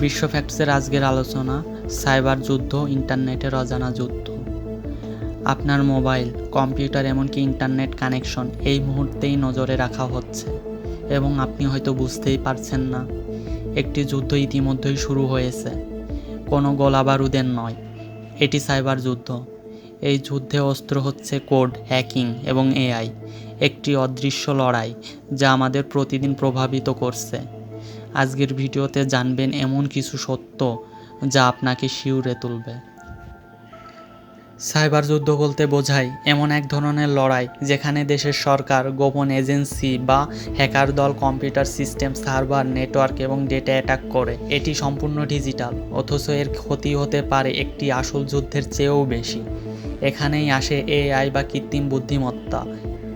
বিশ্ব ফ্যাক্টসের আজকের আলোচনা, সাইবার যুদ্ধ, ইন্টারনেটের অজানা যুদ্ধ। আপনার মোবাইল, কম্পিউটার এমনকি ইন্টারনেট কানেকশন এই মুহূর্তেই নজরে রাখা হচ্ছে এবং আপনি হয়তো বুঝতেই পারছেন না, একটি যুদ্ধ ইতিমধ্যেই শুরু হয়েছে। কোনো গোলাবারুদের নয়, এটি সাইবার যুদ্ধ। এই যুদ্ধে অস্ত্র হচ্ছে কোড, হ্যাকিং এবং এআই একটি অদৃশ্য লড়াই যা আমাদের প্রতিদিন প্রভাবিত করছে। আজকের ভিডিওতে জানবেন এমন কিছু সত্য যা আপনাকে শিউরে তুলবে। সাইবার যুদ্ধ বলতে বোঝায় এমন এক ধরনের লড়াই যেখানে দেশের সরকার, গোপন এজেন্সি বা হ্যাকার দল কম্পিউটার সিস্টেম, সার্ভার, নেটওয়ার্ক এবং ডেটা অ্যাটাক করে। এটি সম্পূর্ণ ডিজিটাল, অথচ এর ক্ষতি হতে পারে একটি আসল যুদ্ধের চেয়েও বেশি। এখানেই আসে এআই বা কৃত্রিম বুদ্ধিমত্তা।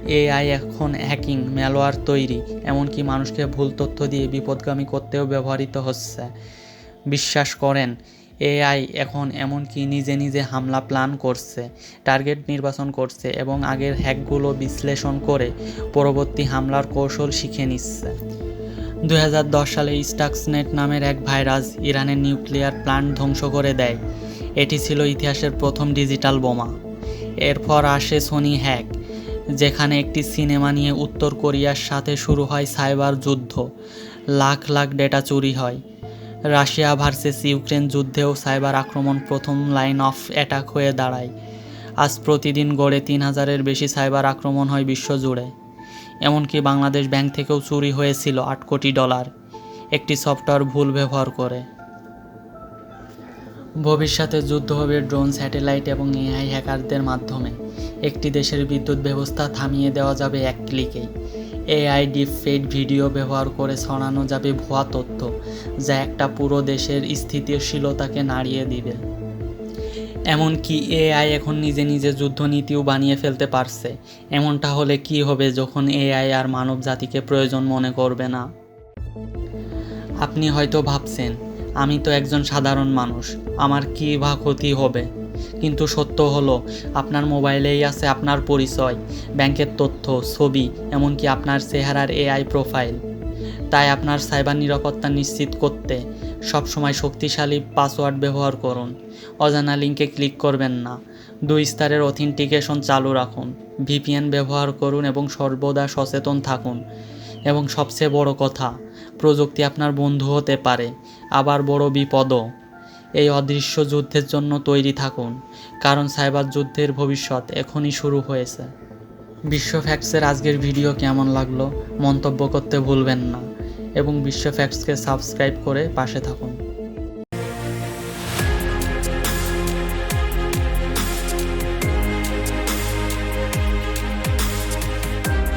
এআই এখন হ্যাকিং ম্যালওয়্যার তৈরি, এমনকি মানুষকে ভুল তথ্য দিয়ে বিপদগামী করতেও ব্যবহৃত হচ্ছে। বিশ্বাস করেন, এআই এখন এমনকি নিজে নিজে হামলা প্ল্যান করছে টার্গেট নির্বাচন করছে এবং আগের হ্যাকগুলো বিশ্লেষণ করে পরবর্তী হামলার কৌশল শিখে নিচ্ছে। দু হাজার দশ সালে স্টাক্সনেট নামের এক ভাইরাস ইরানের নিউক্লিয়ার প্ল্যান্ট ধ্বংস করে দেয়। এটি ছিল ইতিহাসের প্রথম ডিজিটাল বোমা। এরপর আসে সোনি হ্যাক যেখানে একটি সিনেমা নিয়ে উত্তর কোরিয়ার সাথে শুরু হয় সাইবার যুদ্ধ। লাখ লাখ ডেটা চুরি হয়। রাশিয়া ভার্সেস ইউক্রেন যুদ্ধেও সাইবার আক্রমণ প্রথম লাইন অফ অ্যাটাক হয়ে দাঁড়ায়। আজ প্রতিদিন গড়ে তিন হাজারের বেশি সাইবার আক্রমণ হয় বিশ্বজুড়ে। এমনকি বাংলাদেশ ব্যাংক থেকেও চুরি হয়েছিল আট কোটি ডলার। একটি সফটওয়্যার ভুল ব্যবহার করে। ভবিষ্যতে যুদ্ধ হবে ড্রোন, স্যাটেলাইট এবং এআই হ্যাকারদের মাধ্যমে। একটি দেশের বিদ্যুৎ ব্যবস্থা থামিয়ে দেওয়া যাবে এক ক্লিকেই। এআই ডিপফেড ভিডিও ব্যবহার করে ছড়ানো যাবে ভুয়া তথ্য, যা একটা পুরো দেশের স্থিতিশীলতাকে নাড়িয়ে দিবে। এমনকি এআই এখন নিজে নিজে যুদ্ধনীতিও বানিয়ে ফেলতে পারছে। এমনটা হলে কি হবে যখন এআই আর মানব জাতিকে প্রয়োজন মনে করবে না? আপনি হয়তো ভাবছেন, আমি তো একজন সাধারণ মানুষ, আমার কী বা ক্ষতি হবে? কিন্তু সত্য হলো, আপনার মোবাইলেই আছে আপনার পরিচয়, ব্যাংকের তথ্য, ছবি, এমনকি আপনার চেহারার এআই প্রোফাইল তাই আপনার সাইবার নিরাপত্তা নিশ্চিত করতে সবসময় শক্তিশালী পাসওয়ার্ড ব্যবহার করুন। অজানা লিঙ্কে ক্লিক করবেন না। দুই স্তরের অথেন্টিকেশন চালু রাখুন। ভিপিএন ব্যবহার করুন এবং সর্বদা সচেতন থাকুন। এবং সবচেয়ে বড় কথা, প্রযুক্তি আপনার বন্ধু হতে পারে। আবার বড় বিপদও। এই অদৃশ্য যুদ্ধের জন্য তৈরি থাকুন, কারণ সাইবার যুদ্ধের ভবিষ্যৎ এখনই শুরু হয়েছে। বিশ্ব ফ্যাক্সের আজকের ভিডিও কেমন লাগল মন্তব্য করতে ভুলবেন না, এবং বিশ্ব ফ্যাক্সকে সাবস্ক্রাইব করে পাশে থাকুন।